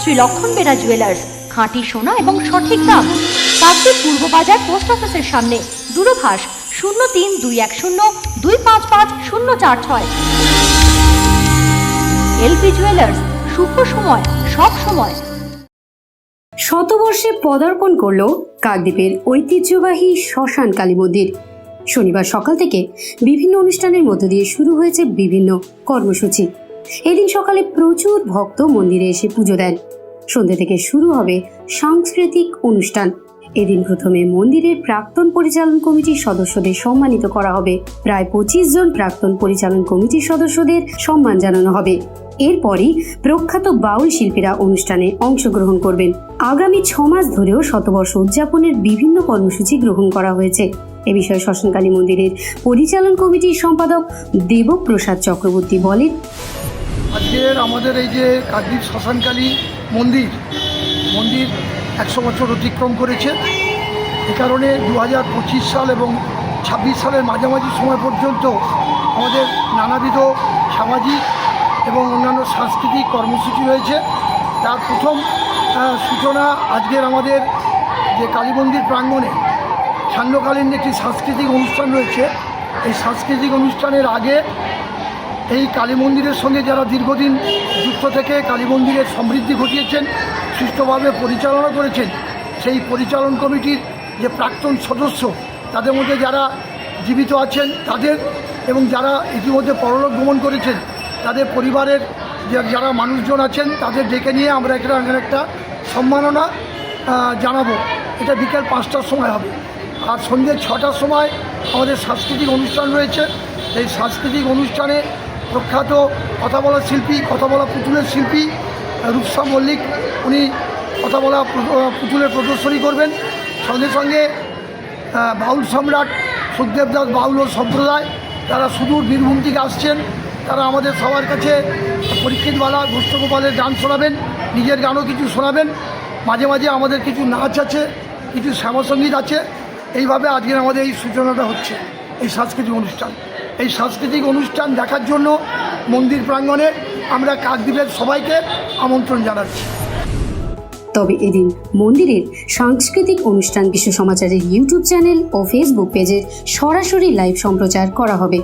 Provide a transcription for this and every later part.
শ্রী লক্ষণ বেরা জুয়েলার্স খাঁটি সোনা এবং সঠিক দাম। কাকদ্বীপ পূর্ব বাজার পোস্ট অফিসের সামনে, দূরভাষ শূন্য তিন দুই এক শূন্য দুই পাঁচ পাঁচ শূন্য চার ছয়। এলপি জুয়েলার্স শুভ সময়, সব সময়। শতবর্ষে পদার্পণ করল কাকদ্বীপের ঐতিহ্যবাহী শ্মশান কালী মন্দির। শনিবার সকাল থেকে বিভিন্ন অনুষ্ঠানের মধ্য দিয়ে শুরু হয়েছে বিভিন্ন কর্মসূচি। এদিন সকালে প্রচুর ভক্ত মন্দিরে এসে পুজো দেন। সন্ধ্যে থেকে শুরু হবে সাংস্কৃতিক অনুষ্ঠান। এদিন প্রথমে মন্দিরের প্রাক্তন পরিচালন কমিটির সদস্যদের সম্মানিত করা হবে। প্রায় পঁচিশ জন প্রাক্তন পরিচালন কমিটির সদস্যদের সম্মান জানানো হবে। এরপরই প্রখ্যাত বাউল শিল্পীরা অনুষ্ঠানে অংশগ্রহণ করবেন। আগামী ছ মাস ধরেও শতবর্ষ উদযাপনের বিভিন্ন কর্মসূচি গ্রহণ করা হয়েছে। এ বিষয়ে শ্মশানকালী মন্দিরের পরিচালন কমিটির সম্পাদক দেবপ্রসাদ চক্রবর্তী বলেন। আজকের আমাদের এই যে কাকদ্বীপ শ্মশানকালী মন্দির মন্দির একশো বছর অতিক্রম করেছে। এ কারণে দু হাজার পঁচিশ সাল এবং ছাব্বিশ সালের মাঝামাঝি সময় পর্যন্ত আমাদের নানাবিধ সামাজিক এবং অন্যান্য সাংস্কৃতিক কর্মসূচি রয়েছে। তার প্রথম সূচনা আজকের আমাদের যে কালী মন্দির প্রাঙ্গণে সান্ধ্যকালীন একটি সাংস্কৃতিক অনুষ্ঠান রয়েছে। এই সাংস্কৃতিক অনুষ্ঠানের আগে এই কালী মন্দিরের সঙ্গে যারা দীর্ঘদিন যুক্ত থেকে কালী মন্দিরের সমৃদ্ধি ঘটিয়েছেন, সুষ্ঠুভাবে পরিচালনা করেছেন, সেই পরিচালন কমিটির যে প্রাক্তন সদস্য, তাদের মধ্যে যারা জীবিত আছেন তাদের এবং যারা ইতিমধ্যে পরলোক ভ্রমণ করেছেন, তাদের পরিবারের যারা মানুষজন আছেন তাদের ডেকে নিয়ে আমরা এখানে একটা সম্মাননা জানাব। এটা বিকেল পাঁচটার সময় হবে। আর সন্ধ্যে ছটার সময় আমাদের সাংস্কৃতিক অনুষ্ঠান রয়েছে। এই সাংস্কৃতিক অনুষ্ঠানে প্রখ্যাত কথা বলা শিল্পী, কথা বলা পুতুলের শিল্পী, রূপসা মল্লিক, উনি কথা বলা পুতুলের প্রদর্শনী করবেন। সঙ্গে সঙ্গে বাউল সম্রাট সুখদেব দাস বাউল ও সম্প্রদায় তারা সুদূর বীরভূম থেকে আসছেন, তারা আমাদের সবার কাছে পরীক্ষিতবালা, গোষ্ঠগোপালের গান শোনাবেন, নিজের গানও কিছু শোনাবেন। মাঝে মাঝে আমাদের কিছু নাচ আছে, কিছু শ্যামসঙ্গীত আছে এইভাবে আজকের আমাদের এই সূচনাটা হচ্ছে, এই সাংস্কৃতিক অনুষ্ঠান। এই সাংস্কৃতিক অনুষ্ঠান দেখার জন্য মন্দির প্রাঙ্গণে আমরা কাকদ্বীপের সবাইকে আমন্ত্রণ জানাচ্ছি। তবে এদিন মন্দিরের সাংস্কৃতিক অনুষ্ঠান বিশ্ব সমাচারের ইউটিউব চ্যানেল ও ফেসবুক পেজের সরাসরি লাইভ সম্প্রচার করা হবে।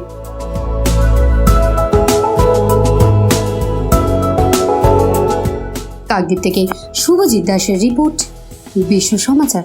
কাকদ্বীপ থেকে শুভজিৎ দাসের রিপোর্ট, বিশ্ব সমাচার।